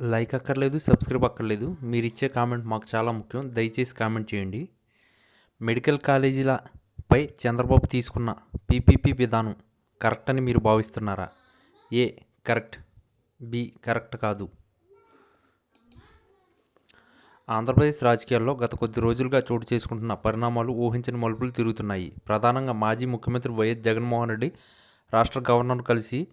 Like అక్కర్లేదు subscribe అక్కర్లేదు. మీరు ఇచ్చే కామెంట్ మాకు చాలా ముఖ్యం. దయచేసి కామెంట్ చేయండి. మెడికల్ కాలేజీలపై చంద్రబాబు తీసుకున్న పీపీపీ విధానం కరెక్ట్ అని మీరు భావిస్తున్నారా? A correct. బి కరెక్ట్ కాదు. ఆంధ్రప్రదేశ్ రాజకీయాల్లో గత కొద్ది రోజులుగా చోటు చేసుకుంటున్న పరిణామాలు ఊహించని మలుపులు తిరుగుతున్నాయి. ప్రధానంగా మాజీ ముఖ్యమంత్రి వైఎస్ జగన్మోహన్ రెడ్డి రాష్ట్ర గవర్నర్ కలిసి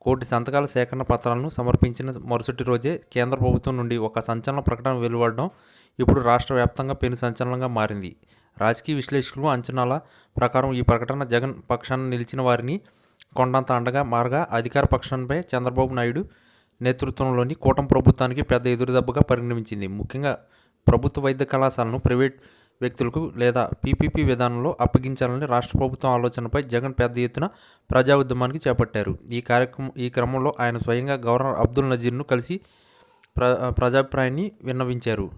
కోటి సంతకాల సేకరణ పత్రాలను సమర్పించిన మరుసటి రోజే కేంద్ర ప్రభుత్వం నుండి ఒక సంచలన ప్రకటన వెలువడడం ఇప్పుడు రాష్ట్ర వ్యాప్తంగా పెను సంచలనంగా మారింది. రాజకీయ విశ్లేషకులు అంచనాల ప్రకారం ఈ ప్రకటన జగన్ పక్షాన నిలిచిన వారిని కొండంత అండగా మారగా అధికార పక్షంపై చంద్రబాబు నాయుడు నేతృత్వంలోని కూటమి ప్రభుత్వానికి పెద్ద ఎదురుదెబ్బగా పరిణమించింది. ముఖ్యంగా ప్రభుత్వ వైద్య కళాశాలను ప్రైవేట్ వ్యక్తులకు లేదా పీపీపీ విధానంలో అప్పగించాలని రాష్ట్ర ప్రభుత్వం ఆలోచనపై జగన్ పెద్ద ఎత్తున ప్రజా ఉద్యమానికి చేపట్టారు. ఈ కార్యక్రమం ఈ క్రమంలో ఆయన స్వయంగా గవర్నర్ అబ్దుల్ నజీర్ను కలిసి ప్ర ప్రజాభిప్రాయాన్ని విన్నవించారు.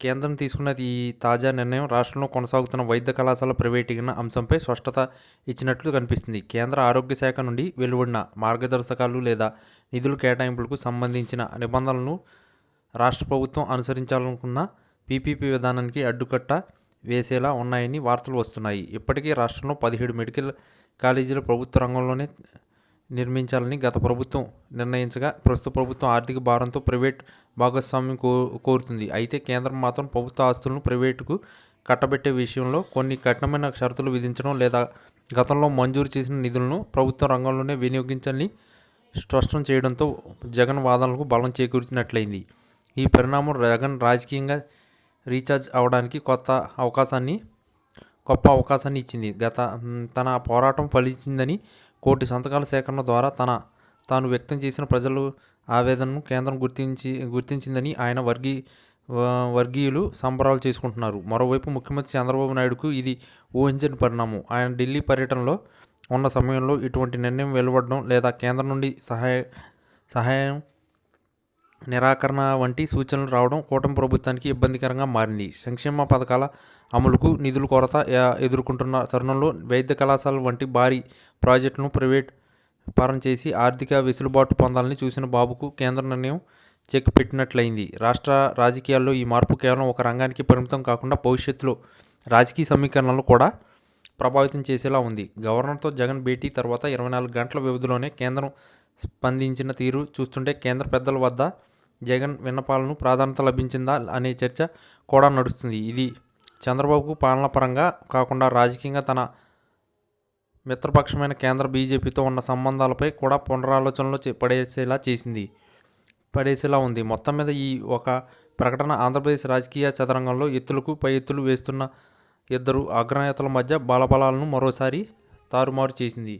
కేంద్రం తీసుకున్న ఈ తాజా నిర్ణయం రాష్ట్రంలో కొనసాగుతున్న వైద్య కళాశాల ప్రైవేటీకరణ అంశంపై స్పష్టత ఇచ్చినట్లు కనిపిస్తుంది. కేంద్ర ఆరోగ్య శాఖ నుండి వెలువడిన మార్గదర్శకాలు లేదా నిధుల కేటాయింపులకు సంబంధించిన నిబంధనలను రాష్ట్ర ప్రభుత్వం అనుసరించాలనుకున్న పీపీపీ విధానానికి అడ్డుకట్ట వేసేలా ఉన్నాయని వార్తలు వస్తున్నాయి. ఇప్పటికీ రాష్ట్రంలో పదిహేడు మెడికల్ కాలేజీలు ప్రభుత్వ రంగంలోనే నిర్మించాలని గత ప్రభుత్వం నిర్ణయించగా ప్రస్తుత ప్రభుత్వం ఆర్థిక భారంతో ప్రైవేట్ భాగస్వామ్యం కో కోరుతుంది. అయితే కేంద్రం మాత్రం ప్రభుత్వ ఆస్తులను ప్రైవేటుకు కట్టబెట్టే విషయంలో కొన్ని కఠినమైన షరతులు విధించడం లేదా గతంలో మంజూరు చేసిన నిధులను ప్రభుత్వ రంగంలోనే వినియోగించాలని స్పష్టం చేయడంతో జగన్ వాదనలకు బలం చేకూర్చినట్లయింది ఈ పరిణామం జగన్ రాజకీయంగా రీఛార్జ్ అవడానికి కొత్త అవకాశాన్ని గొప్ప అవకాశాన్ని ఇచ్చింది. గత తన పోరాటం ఫలించిందని కోటి సంతకాల సేకరణ ద్వారా తన తాను వ్యక్తం చేసిన ప్రజలు ఆవేదనను కేంద్రం గుర్తించి గుర్తించిందని ఆయన వర్గీ వర్గీయులు సంబరాలు చేసుకుంటున్నారు. మరోవైపు ముఖ్యమంత్రి చంద్రబాబు నాయుడుకు ఇది ఊహించని పరిణామం. ఆయన ఢిల్లీ పర్యటనలో ఉన్న సమయంలో ఇటువంటి నిర్ణయం వెలువడడం లేదా కేంద్రం నుండి సహాయ సహాయం నిరాకరణ వంటి సూచనలు రావడం కూటమి ప్రభుత్వానికి ఇబ్బందికరంగా మారింది. సంక్షేమ పథకాల అమలుకు నిధుల కొరత ఎదుర్కొంటున్న తరుణంలో వైద్య కళాశాల వంటి భారీ ప్రాజెక్టులను ప్రైవేట్ పరం చేసి ఆర్థిక వెసులుబాటు పొందాలని చూసిన బాబుకు కేంద్ర నిర్ణయం చెక్ పెట్టినట్లయింది. రాష్ట్ర రాజకీయాల్లో ఈ మార్పు కేవలం ఒక రంగానికి పరిమితం కాకుండా భవిష్యత్తులో రాజకీయ సమీకరణలు కూడా ప్రభావితం చేసేలా ఉంది. గవర్నర్తో జగన్ భేటీ తర్వాత ఇరవై నాలుగు గంటల వ్యవధిలోనే కేంద్రం స్పందించిన తీరు చూస్తుంటే కేంద్ర పెద్దల వద్ద జగన్ విన్నపాలను ప్రాధాన్యత లభించిందా అనే చర్చ కూడా నడుస్తుంది. ఇది చంద్రబాబుకు పాలనపరంగా కాకుండా రాజకీయంగా తన మిత్రపక్షమైన కేంద్ర బీజేపీతో ఉన్న సంబంధాలపై కూడా పునరాలోచనలో పడేసేలా చేసింది. పడేసేలా ఉంది. మొత్తం మీద ఈ ఒక ప్రకటన ఆంధ్రప్రదేశ్ రాజకీయ చదరంగంలో ఎత్తులకు పై ఎత్తులు వేస్తున్న ఇద్దరు అగ్రనేతల మధ్య బలబలాలను మరోసారి తారుమారు చేసింది.